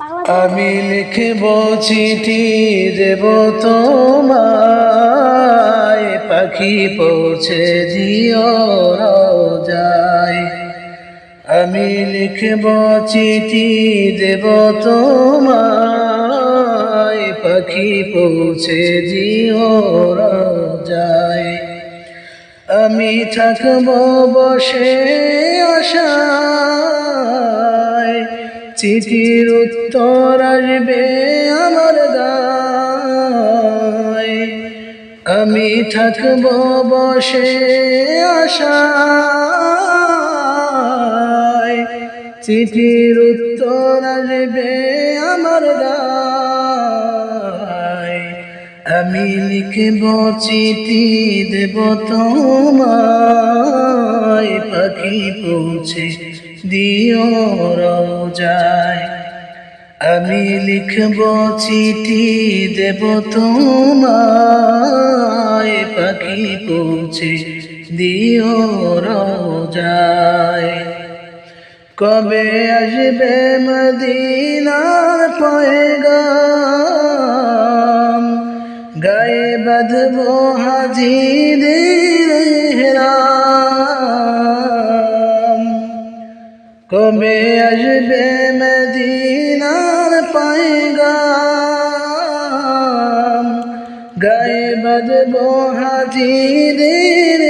আমি লিখব চিঠি, দেব তোমায়। পাখি পৌঁছে দিও যায় আমি লিখব চিঠি, দেব তোমায়। পাখি পৌঁছে দিও যায় আমি থাকব বসে আশায় চিঠির উত্তর আসবে আমার গায় আমি থাকব বসে আশায়। চিঠির উত্তর আসবে আমার দায়। আমি লিখব চিঠি, দেব তোমায়। পাখি পৌঁছে দিও যায়। আমি লিখব চিঠি দেব তোমায়, পাখি পৌঁছে দিও যায় কবে আসবে মদিনার পয়গাম? গায়ে বাঁধবো হাজিদের হেরাম। কবে আসবে মদিনার পয়গাম? গায়ে বাঁধবো হাজিদের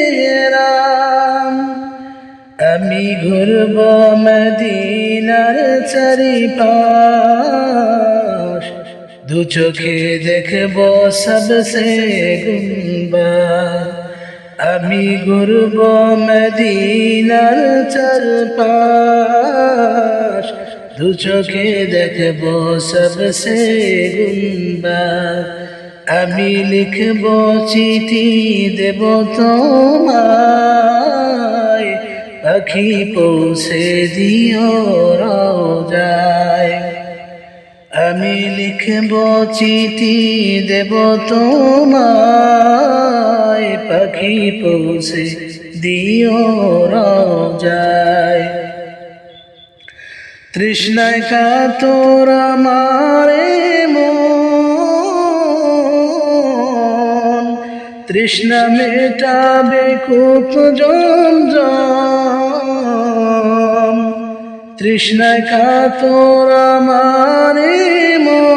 আমি ঘুরব মদিনার চারিপাশ। দু চোখে দেখব সবসে গুম্বা। আমি ঘুরব মদিনার চারপাশ। দু চোখে দেখব সবসে গুম্বা আমি লিখব চিঠি দেব তোমায়। পাখি পৌঁছে দিও যায় আমি লিখব চিঠি দেব তোমায়, পাখি পৌঁছে দিও যায় তৃষ্ণায় কাতর আমারে মন, তৃষ্ণা মেটাবে কূপ জম তৃষ্ণায় কাতর আমারে মন।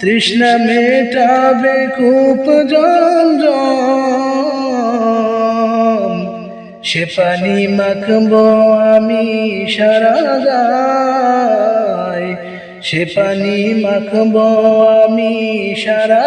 তৃষ্ণা মেটাবে কূপ জম। সে পানি মাখব আমি সারা সে পানি মাখব আমি সারা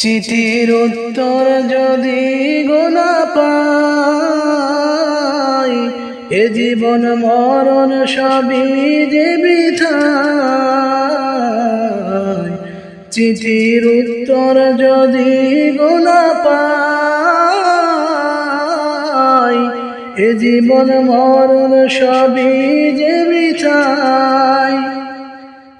চিঠির উত্তর যদি গোনা পাই, এ জীবন মরণ সবই বৃথায় চিঠির উত্তর যদি গোনা পাই, এ জীবন মরণ সবই বৃথায়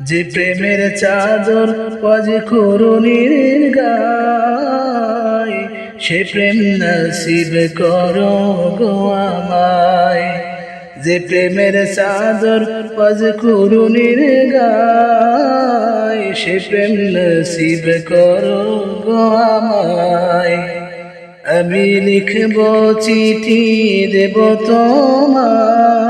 যে প্রেমের চাদর পজ করুণীর গায়, সে প্রেম নসিব করো গো আমায়। যে প্রেমের চাদর পজ করুণীর গায়, সে প্রেম নসিব করো গো আমায়। আমি লিখব চিঠি দেব তোমায়।